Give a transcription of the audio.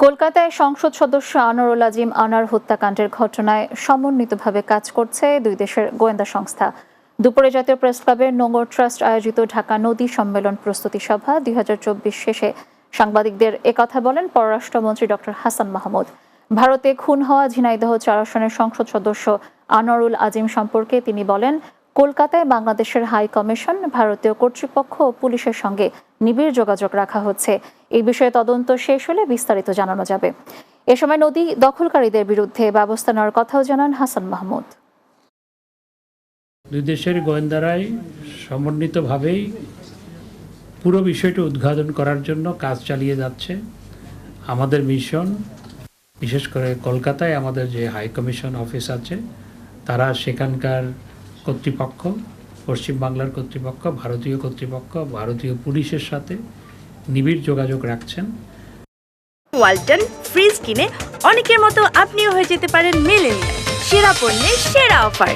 কলকাতায় সংসদ সদস্য আনোয়ারুল আজিম আনার হত্যাকাণ্ডের ঘটনায় সমন্বিতভাবে কাজ করছে দুই দেশের গোয়েন্দা সংস্থা। দুপুরে জাতীয় প্রেস ক্লাবের নোংর ট্রাস্ট আয়োজিত ঢাকা নদী সম্মেলন প্রস্তুতি সভা দুই হাজার চব্বিশ শেষে। সাংবাদিকদের একথা বলেন পররাষ্ট্রমন্ত্রী ডক্টর হাসান মাহমুদ। ভারতে খুন হওয়া ঝিনাইদহ চার আসনের সংসদ সদস্য আনোয়ারুল আজিম সম্পর্কে তিনি বলেন কলকাতায় বাংলাদেশের হাই কমিশন, ভারতীয় কর্তৃপক্ষ ও পুলিশের সঙ্গে নিবিড় যোগাযোগ রাখা হচ্ছে। এই বিষয়ে তদন্ত শেষ হলে বিস্তারিত জানানো যাবে। এ সময় নদী দখলকারীদের বিরুদ্ধে ব্যবস্থা নেওয়ার কথাও জানান হাসান মাহমুদ। দুই দেশের গোয়েন্দারাই সমন্বিতভাবেই পুরো বিষয়টি উদ্ঘাটন করার জন্য কাজ চালিয়ে যাচ্ছে। আমাদের মিশন, বিশেষ করে কলকাতায় আমাদের যে হাই কমিশন অফিস আছে, তারা সেখানকার কর্তৃপক্ষ, পশ্চিমবাংলার কর্তৃপক্ষ, ভারতীয় কর্তৃপক্ষ, ভারতীয় পুলিশের সাথে নিবিড় যোগাযোগ রাখছেন। ওয়ালটন ফ্রিজ কিনে অনেকের মতো আপনিও হয়ে যেতে পারেন মেলেনিয়া সেরা পণ্যের সেরা অফার।